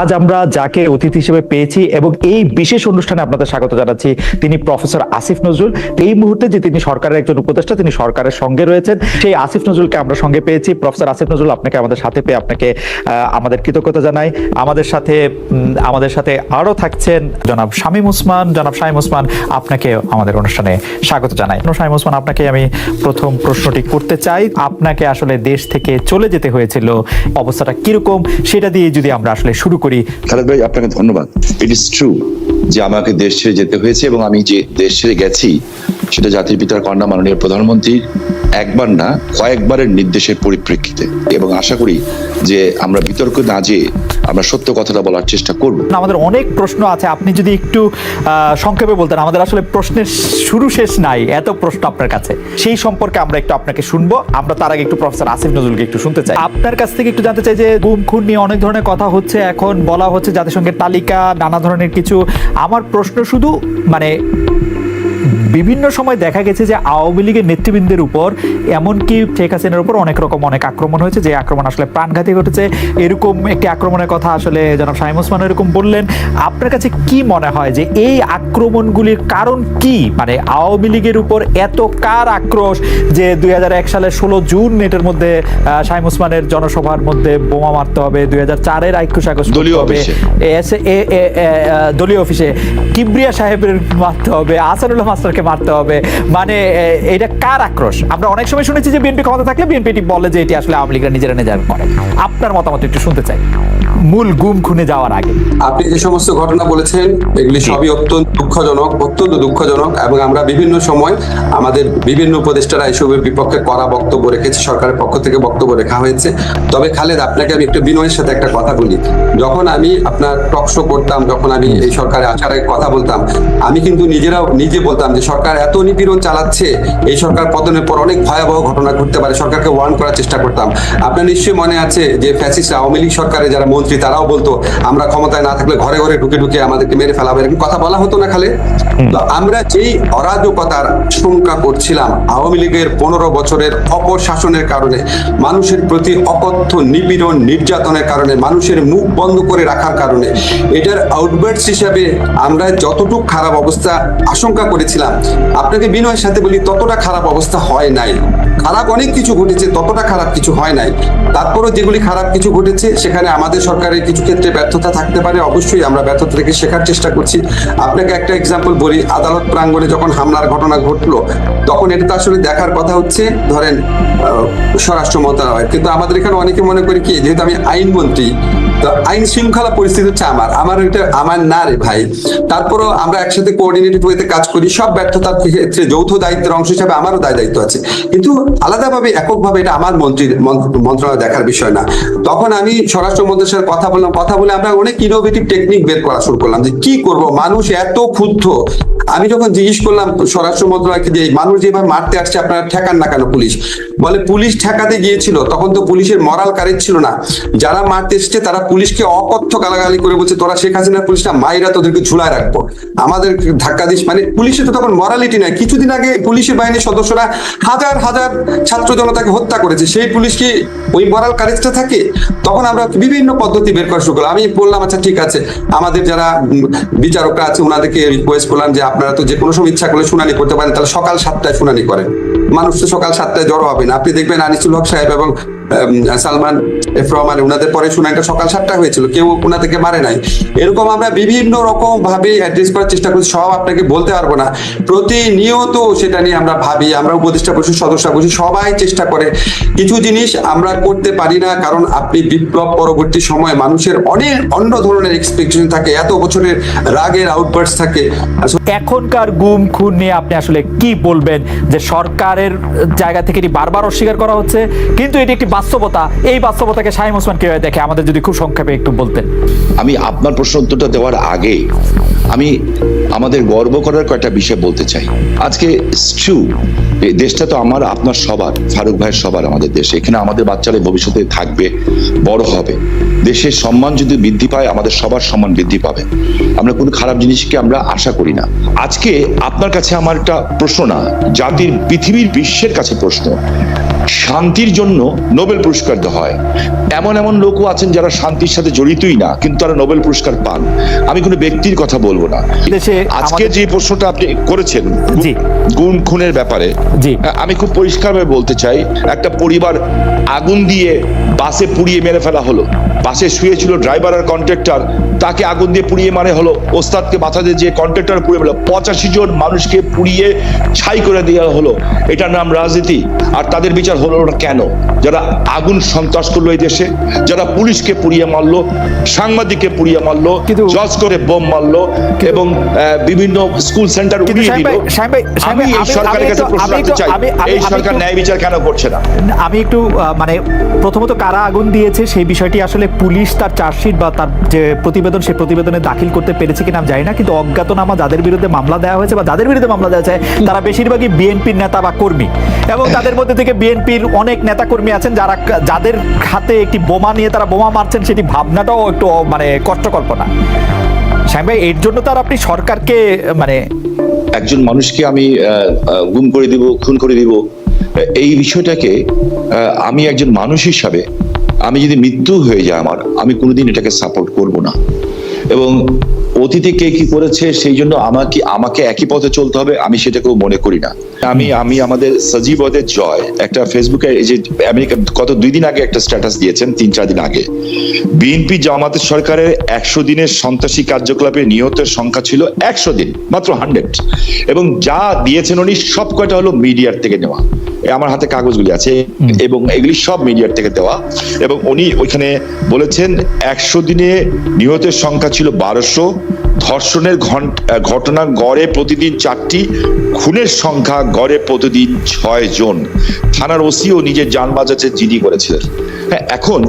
আজ আমরা যাকে অতিথি হিসেবে পেয়েছি এবং এই বিশেষ অনুষ্ঠানে আপনাদের স্বাগত জানাচ্ছি, তিনি প্রফেসর আসিফ নজরুল। এই মুহূর্তে যে তিনি সরকারের একজন উপদেষ্টা, তিনি সরকারের সঙ্গে রয়েছেন। সেই আসিফ নজরুলকে আমরা সঙ্গে পেয়েছি। প্রফেসর আসিফ নজরুল, আপনাকে আমাদের সাথে পেয়ে আপনাকে আমাদের কৃতজ্ঞতা জানাই। আমাদের সাথে আমাদের সাথে আরও থাকছেন জনাব শামীম ওসমান। জনাব শামীম ওসমান, আপনাকে আমাদের অনুষ্ঠানে স্বাগত জানাই। শামীম ওসমান, আপনাকে আমি প্রথম প্রশ্নটি করতে চাই। আপনাকে আসলে দেশ থেকে চলে যেতে হয়েছিল, অবস্থাটা কীরকম? সেটা দিয়ে যদি আমরা আসলে শুরু করি। খালেদ ভাই আপনাকে ধন্যবাদ। ইট ইজ ট্রু যে আমাকে দেশ ছেড়ে যেতে হয়েছে এবং আমি যে দেশ ছেড়ে গেছি, সেটা জাতির পিতার কন্যা মাননীয় প্রধানমন্ত্রীর একবার না, কয়েকবারের নির্দেশের পরিপ্রেক্ষিতে। এবং আশা করি যে আমরা বিতর্ক না যেয়ে আমরা সত্য কথাটা বলার চেষ্টা করব। আমাদের অনেক প্রশ্ন আছে। আপনি যদি একটু সংক্ষেপে বলতেন, আমাদের আসলে প্রশ্নের শুরু শেষ নাই, এত প্রশ্ন আপনার কাছে। সেই সম্পর্কে আমরা একটু আপনাকে শুনব। আমরা তার আগে একটু প্রফেসর আসিফ নজরুলকে একটু শুনতে চাই। আপনার কাছ থেকে একটু জানতে চাই যে, গুম খুন নিয়ে অনেক ধরনের কথা হচ্ছে। এখন বলা হচ্ছে জাতিসংঘের তালিকা, নানা ধরনের কিছু আমার প্রশ্ন শুধু মানে বিভিন্ন সময় দেখা গেছে যে আওয়ামী লীগের নেতৃবৃন্দের উপর এমনকি শেখ হাসিনার উপর অনেক রকম অনেক আক্রমণ হয়েছে যে আক্রমণ আসলে প্রাণঘাতী ঘটেছে। এরকম একটি আক্রমণের কথা আসলে জনাব শাহিম ওসমান এরকম বললেন। আপনার কাছে কি মনে হয় যে এই আক্রমণগুলির কারণ কি? মানে আওয়ামী লীগের উপর এত কার আক্রোশ যে দুই হাজার এক সালের ষোলো জুন এটার মধ্যে শাহিম ওসমানের জনসভার মধ্যে বোমা মারতে হবে দুই হাজার চারের আইকুশ আগস্ট হবে। আহ, দলীয় অফিসে। কিবরিয়া সাহেবের মারতে হবে আসানুল্লাহ মাস্টারকে মারতে হবে। মানে এটা কার আক্রোশ? আমরা অনেক সময় শুনেছি যে বিএনপি ক্ষমতা থাকলে বিএনপি বলে যে এটি আসলে আওয়ামী লীগরা নিজেরা নিজেরা করে। আপনার মতামত একটু শুনতে চাই। মূল গুম খুনে যাওয়ার আগে। আপনি যে সমস্ত ঘটনা বলেছেন এগুলি সবই অত্যন্ত দুঃখজনক অত্যন্ত দুঃখজনক এবং আমরা বিভিন্ন সময় আমাদের বিভিন্ন উপদেষ্টারা এসবের বিপক্ষে করা বক্তব্য রেখেছে সরকারের পক্ষ থেকে বক্তব্য রেখা হয়েছে। তবে খালেদ আপনাকে আমি একটু বিনয়ের সাথে একটা কথা বলি। যখন আমি আপনার টক শো করতাম যখন আমি এই সরকারে আসার আগে কথা বলতাম আমি কিন্তু নিজেরাও নিজে বলতাম যে সরকার এত নিপীড়ন চালাচ্ছে এই সরকার পতনের পর অনেক ভয়াবহ ঘটনা ঘটতে পারে সরকারকে ওয়ার্ন করার চেষ্টা করতাম। আপনার নিশ্চয়ই মনে আছে যে ফ্যাসিস্ট আওয়ামী লীগ সরকারের যারা মন্ত্রী তারাও বলতো আমরা ক্ষমতায় না থাকলে ঘরে ঘরে ঢুকে ঢুকে আমাদেরকে মেরে ফেলাবে এরকম কথা বলা হতো না খালে। তো আমরা যেই অরাজকতার আশঙ্কা করছিলাম আওয়ামী লীগের পনেরো বছরের অপশাসনের কারণে মানুষের প্রতি অকথ্য নিপীড়ন নির্যাতনের কারণে মানুষের মুখ বন্ধ করে রাখার কারণে এটার আউটবার্টস হিসাবে আমরা যতটুকু খারাপ অবস্থা আশঙ্কা করেছিলাম আপনাকে বিনয়ের সাথে বলি ততটা খারাপ অবস্থা হয় নাই। খারাপ অনেক কিছু ঘটেছে ততটা খারাপ কিছু হয় নাই। তারপরও যেগুলি খারাপ কিছু ঘটেছে সেখানে আমাদের সরকারের কিছু ক্ষেত্রে ব্যর্থতা থাকতে পারে, অবশ্যই আমরা ব্যর্থতা থেকে শেখার চেষ্টা করছি। আপনাকে একটা এক্সাম্পল বলি, আদালত প্রাঙ্গণে যখন হামলার ঘটনা ঘটলো, তখন এটা তো আসলে দেখার কথা হচ্ছে, ধরেন স্বরাষ্ট্র মন্ত্রণালয়। কিন্তু আমাদের এখানে অনেকে মনে করি কি, যেহেতু আমি আইনমন্ত্রী আইন শৃঙ্খলা পরিস্থিতি হচ্ছে আমার। আমার এটা আমার না রে ভাই। তারপরও আমরা একসাথে কোঅর্ডিনেটেড ওয়েতে কাজ করি, সব ব্যর্থতার ক্ষেত্রে যৌথ দায়িত্বের অংশ হিসাবে আমারও দায় দায়িত্ব আছে। কিন্তু আলাদাভাবে, এককভাবে এটা আমার মন্ত্রীর মন্ত্রণালয় দেখার বিষয় না। তখন আমি স্বরাষ্ট্র মন্ত্রীর সাথে কথা বললাম, কথা বলে আমরা অনেক ইনোভেটিভ টেকনিক বের করা শুরু করলাম যে কি করব? মানুষ এত ক্ষুব্ধ। আমি যখন জিজ্ঞেস করলাম স্বরাষ্ট্র মন্ত্রণালয়কে যে মানুষ যেভাবে মারতে আসছে, আপনারা ঠেকান না কেন পুলিশ? বলে, পুলিশ ঠেকাতে গিয়েছিল, তখন তো পুলিশের মরাল কারেজ ছিল না। যারা মারতে এসছে, তারা পুলিশকে অকথ্য গালাগালি করে বলছে, তোরা শেখ হাসিনার পুলিশটা মাইরা তোদেরকে ঝুলায় রাখব। আমাদের ধাক্কা দিস মানে পুলিশের তো তখন মরালিটি নাই। কিছুদিন আগে পুলিশের বাহিনীর সদস্যরা হাজার হাজার ছাত্র জনতাকে হত্যা করেছে। সেই পুলিশ কি ওই মরাল কারেজটা থাকে? তখন আমরা বিভিন্ন পদ্ধতি বের করা শুরু করলাম। আমি বললাম আচ্ছা ঠিক আছে। আমাদের যারা বিচারকরা আছে ওনাদেরকে রিকোয়েস্ট করলাম যে, আপনারা তো যে কোনো সময় ইচ্ছা করলে শুনানি করতে পারেন। তাহলে সকাল সাতটায় শুনানি করেন। মানুষ তো সকাল সাতটায় জড়ো হবে না। আপনি দেখবেন আনিসুল হক সাহেব এবং সালমান এফ রহমান ওনাদের পরে শুনানিটা সকাল সাতটা হয়েছিল, কেউ ওনাদেরকে মারে নাই। এরকম আমরা বিভিন্ন রকম ভাবে অ্যাড্রেস করার চেষ্টা করছি, সব আপনাকে বলতে পারব না। প্রতিনিয়ত সেটা নিয়ে আমরা ভাবি, আমরা উপদেষ্টা পরিষদ সদস্য বসি সবাই চেষ্টা করে। কিছু জিনিস আমরা করতে পারি না, কারণ আপনি বিপ্লব পরবর্তী সময়ে মানুষের অনেক অন্য ধরনের এক্সপেকটেশন থাকে, এত বছরের রাগের আউটবার্টস থাকে। এখনকার গুম, খুন নিয়ে আপনি আসলে কি বলবেন? যে সরকারের জায়গা থেকে এটি বারবার অস্বীকার করা হচ্ছে, কিন্তু এটি একটি বাস্তবতা, এই বাস্তবতাকে শাহিম ওসমান কীভাবে দেখে? আমাদের যদি খুব সংক্ষেপে একটু বলতেন। আমি আপনার প্রশ্ন উত্তরটা দেওয়ার আগে আমি আমাদের গর্ব করার কয়েকটা বিষয় বলতে চাই। আজকে ট্রু দেশটা তো আমার, আপনার সবার, ফারুক ভাইয়ের সবার আমাদের দেশে। এখানে আমাদের বাচ্চারা ভবিষ্যতে থাকবে, বড় হবে। দেশের সম্মান যদি বৃদ্ধি পায়, আমাদের সবার সম্মান বৃদ্ধি পাবে। আমরা কোনো খারাপ জিনিসকে আমরা আশা করি না। আজকে আপনার কাছে আমার একটা প্রশ্ন না, জাতির পৃথিবীর বিশ্বের কাছে প্রশ্ন। শান্তির জন্য নোবেল পুরস্কার দেওয়া হয় এমন এমন লোকও আছেন যারা শান্তির সাথে জড়িতই না কিন্তু তারা নোবেল পুরস্কার পান আমি কোনো ব্যক্তির কথা বলব না আজকে যে প্রশ্নটা আপনি করেছেন। গুম খুনের ব্যাপারে। আমি খুব পরিষ্কারভাবে বলতে চাই একটা পরিবার আগুন দিয়ে বাসে পুড়িয়ে মেরে ফেলা হলো। বাসে শুয়েছিল ড্রাইভার আর কন্ট্রাক্টর। তাকে আগুন দিয়ে পুড়িয়ে মারে হলো। ওস্তাদকে দিয়ে যে কন্ট্রাক্টর পুড়িয়ে মেলো পঁচাশি জন মানুষকে পুড়িয়ে ছাই করে দেওয়া হলো। এটার নাম রাজনীতি। আর তাদের বিচার হলো না কেন? যারা আগুন সন্ত্রাস করল এই দেশে যারা পুলিশকে পুড়িয়ে মারলো সাংবাদিককে পুড়িয়ে মারলো জজ করে বোম মারলো এবং বিভিন্ন স্কুল সেন্টার উড়িয়ে দিল। আমি এই সরকারের কাছে প্রশ্ন রাখতে চাই। এই সরকার ন্যায় বিচার কেন করছে না? আমি একটু মানে প্রথমত কারা আগুন দিয়েছে সেই বিষয়টি আসলে পুলিশ তার চার্জশিট বা তার যে প্রতিবেদন সেই প্রতিবেদনে দাখিল করতে পেরেছে কিনা জানি না, কিন্তু অজ্ঞাতনামা যাদের বিরুদ্ধে মামলা দেওয়া হয়েছে বা যাদের বিরুদ্ধে মামলা দেওয়া হয়েছে, তারা বেশিরভাগই বিএনপির নেতা বা কর্মী। এবং তাদের মধ্যে থেকে বিএনপির অনেক নেতা কর্মী আছেন যারা যাদের হাতে একটি বোমা নিয়ে তারা বোমা মারছেন, সেটি ভাবনাটাও একটু মানে কষ্টকল্পনা সাহেব ভাই, এর জন্য তার আপনি সরকারকে মানে একজন মানুষকে আমি গুম করে দিব, খুন করে দিব এই বিষয়টাকে আমি একজন মানুষ হিসাবে, আমি যদি মৃত্যু হয়ে যায় আমার, আমি কোনোদিন এটাকে সাপোর্ট করব না। এবং অতীতে কে কি করেছে, সেই জন্য আমাকে আমাকে একই পথে চলতে হবে, আমি সেটাকেও মনে করি না। আমি আমি আমাদের সজীব ওদের জয় একটা ফেসবুকে এই যে আমেরিকা গত দুই দিন আগে একটা স্ট্যাটাস দিয়েছেন তিন চার দিন আগে। বিএনপি জামাতের সরকারের একশো দিনের সন্ত্রাসী কার্যকলাপে নিহতের সংখ্যা ছিল একশো দিন মাত্র হান্ড্রেড এবং যা দিয়েছেন উনি সব কয়টা হলো মিডিয়ার থেকে নেওয়া। আমার হাতে কাগজগুলি আছে এবং এগুলি সব মিডিয়ার থেকে দেওয়া। এবং উনি ওইখানে বলেছেন একশো দিনে নিহতের সংখ্যা ছিল বারোশো ধর্ষণের ঘটনা গড়ে প্রতিদিন চারটি, খুনের সংখ্যা গড়ে প্রতিদিন ছয় জন। থানার ওসিও নিজের যান বাজাতে জিডি করেছিলেন। হ্যাঁ এখন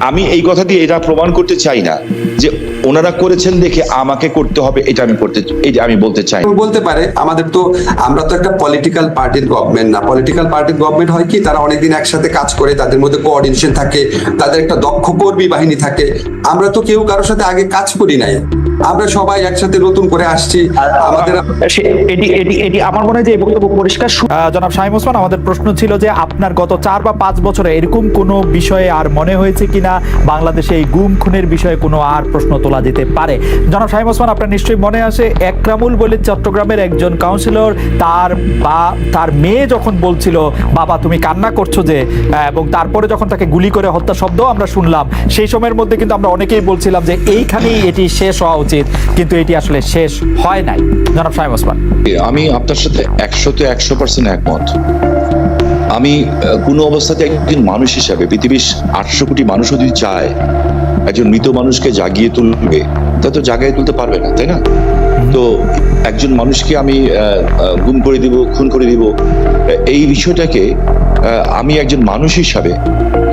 আমি এই কথা দিয়ে এটা প্রমাণ করতে চাই না যে ওনারা করেছেন দেখে আমাকে করতে হবে এটা আমি করতে এটা আমি বলতে চাই। বলতে পারে আমাদের তো আমরা তো একটা পলিটিক্যাল পার্টির গভর্নমেন্ট না। পলিটিক্যাল পার্টির গভর্নমেন্ট হয় কি তারা অনেকদিন একসাথে কাজ করে তাদের মধ্যে কোঅর্ডিনেশন থাকে তাদের একটা দক্ষ কর্মী বাহিনী থাকে। আমরা তো কেউ কারোর সাথে আগে কাজ করি নাই। আমরা সবাই একসাথে নতুন করে আসছি। আমাদের এটি এটি এটি আমার মনে হয় যে এই বক্তব্য পরিষ্কার জনাব শাহিম ওসমান আমাদের প্রশ্ন ছিল যে আপনার গত চার বা পাঁচ বছরে এরকম কোনো বিষয়ে আর মনে হয়েছে কিনা? বাংলাদেশে এই গুম খুনের বিষয়ে কোনো আর প্রশ্ন তোলা যেতে পারে। জনাব শাহিম ওসমান, আপনার নিশ্চয়ই মনে আসে একরামুল বলে চট্টগ্রামের একজন কাউন্সিলর তার বা, তার মেয়ে যখন বলছিল, বাবা, তুমি কান্না করছ যে এবং তারপরে যখন তাকে গুলি করে হত্যা শব্দ আমরা শুনলাম, সেই সময়ের মধ্যে কিন্তু আমরা অনেকেই বলছিলাম যে, এইখানেই এটি শেষ হওয়া উচিত। কিন্তু এটি আসলে শেষ হয় নাই। জনাব শাহিম ওসমান। আমি আপনার সাথে একশোতে একশো পার্সেন্ট একমত। আমি কোনো অবস্থাতে একজন মানুষ হিসাবে, পৃথিবীর আটশো কোটি মানুষও যদি চায় একজন মৃত মানুষকে জাগিয়ে তুলবে তা তো জাগিয়ে তুলতে পারবে না তাই না? তো একজন মানুষকে আমি গুম করে দিব খুন করে দিব এই বিষয়টাকে আমি একজন মানুষ হিসাবে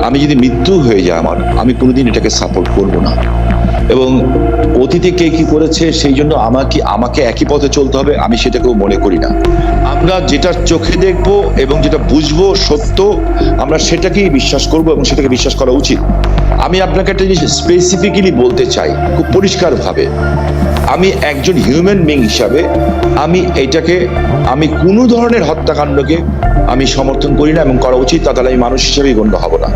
আমি যদি মৃত্যু হয়ে যায় আমার আমি কোনোদিন এটাকে সাপোর্ট করব না। এবং অতীতে কে কি করেছে সেই জন্য আমাকে আমাকে একই পথে চলতে হবে আমি সেটাকেও মনে করি না। আমরা যেটা চোখে দেখব এবং যেটা বুঝব সত্য আমরা সেটাকেই বিশ্বাস করব এবং সেটাকে বিশ্বাস করা উচিত। আমি আপনাকে একটা জিনিস স্পেসিফিক্যালি বলতে চাই, খুব পরিষ্কারভাবে। আমি একজন হিউম্যান বিং হিসাবে আমি এটাকে, আমি কোনো ধরনের হত্যাকাণ্ডকে আমি সমর্থন করি না এবং করা উচিত তাহলে আমি মানুষ হিসেবেই গণ্য হব না।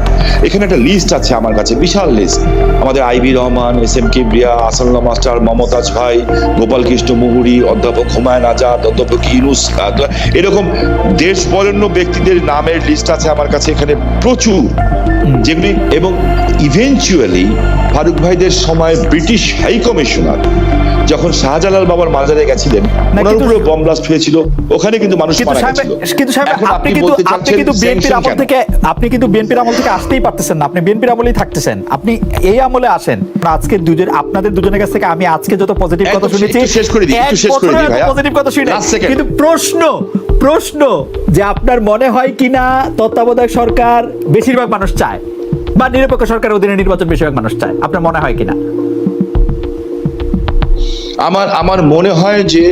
এখানে একটা লিস্ট আছে আমার কাছে, বিশাল লিস্ট আমাদের IB Rahman, S M Kibria, Ahsanullah master, Momtaz ভাই, গোপাল কৃষ্ণ মুহুরি, অধ্যাপক হুমায়ুন আজাদ, অধ্যাপক ইউনুস এরকম দেশ বরেণ্য ব্যক্তিদের নামের লিস্ট আছে আমার কাছে এখানে প্রচুর। যেগুলি, এবং ইভেনচুয়ালি ফারুক ভাইদের সময় ব্রিটিশ হাই কমিশনার যখন শাহজালাল বাবার মাজারে গেছিলেন ওনার উপরে বম ব্লাস্ট হয়েছিল ওখানে কিন্তু মানুষ মারা গেছিল। কিন্তু সাহেব আপনি কিন্তু আপনি কিন্তু বিএনপির আমল থেকে আপনি কিন্তু বিএনপির আমল থেকে আসতেই পারতেছেন না আপনি বিএনপির আমলেই থাকতেছেন। আপনি এই আমলে আসেন আজকে দুজন আপনাদের দুজনের কাছ থেকে আমি আজকে যত পজিটিভ কথা শুনেছি শেষ করে দিই, একটু শেষ করে দিই ভাইয়া। পজিটিভ কথা শুনে। কিন্তু প্রশ্ন প্রশ্ন যে আপনার মনে হয় কিনা তত্ত্বাবধায়ক সরকার বেশিরভাগ মানুষ চায়। বা নিরপেক্ষ সরকারের অধীনে নির্বাচন বেশিরভাগ মানুষ চায়। আপনার মনে হয় কিনা? আমার আমার মনে হয় যে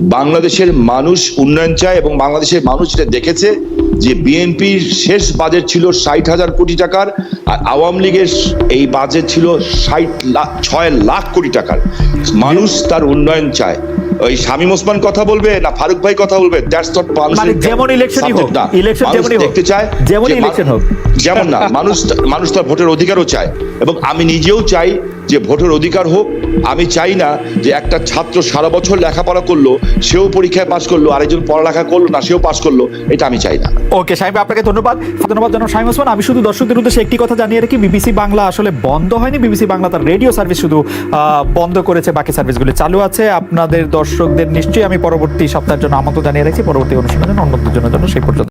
বাংলাদেশের মানুষ উন্নয়ন চায় এবং বাংলাদেশের মানুষ যেটা দেখেছে যে বিএনপির শেষ বাজেট ছিল ষাট হাজার কোটি টাকার আর আওয়ামী লীগের এই বাজেট ছিল ষাট লাখ ছয় লাখ কোটি টাকার। মানুষ তার উন্নয়ন চায়। ওই শামীম ওসমান কথা বলবে না ফারুক ভাই কথা বলবে? দ্যাটস নট মানে যেমন ইলেকশনই হোক, ইলেকশন যেমনই হোক, দেখতে চায় যেমনই যে মা- ইলেকশন হোক। যেমন না মানুষ মানুষ তার ভোটের অধিকারও চায়। এবং আমি নিজেও চাই যে ভোটের অধিকার হোক, আমি চাই না যে একটা ছাত্র সারা বছর লেখাপড়া করল, সেও পরীক্ষায় পাশ করল, আরেকজন পড়ালেখা করল, না সেও পাশ করল, এটা আমি চাই না। ওকে, সাহেব, আপনাকে ধন্যবাদ। ধন্যবাদ জানাব শাহিম ওসমান। আমি শুধু দর্শকদের উদ্দেশ্যে একটি কথা জানিয়ে রাখি, বিবিসি বাংলা আসলে বন্ধ হয়নি। বিবিসি বাংলা তার রেডিও সার্ভিস শুধু বন্ধ করেছে, বাকি সার্ভিসগুলি চালু আছে। আপনাদের দর্শকদের নিশ্চয়ই আমি পরবর্তী সপ্তাহের জন্য আমন্ত্রণ জানিয়ে রাখছি। পরবর্তী অনুষ্ঠানের জন্য অন্যদের জন্য সেই পর্যন্ত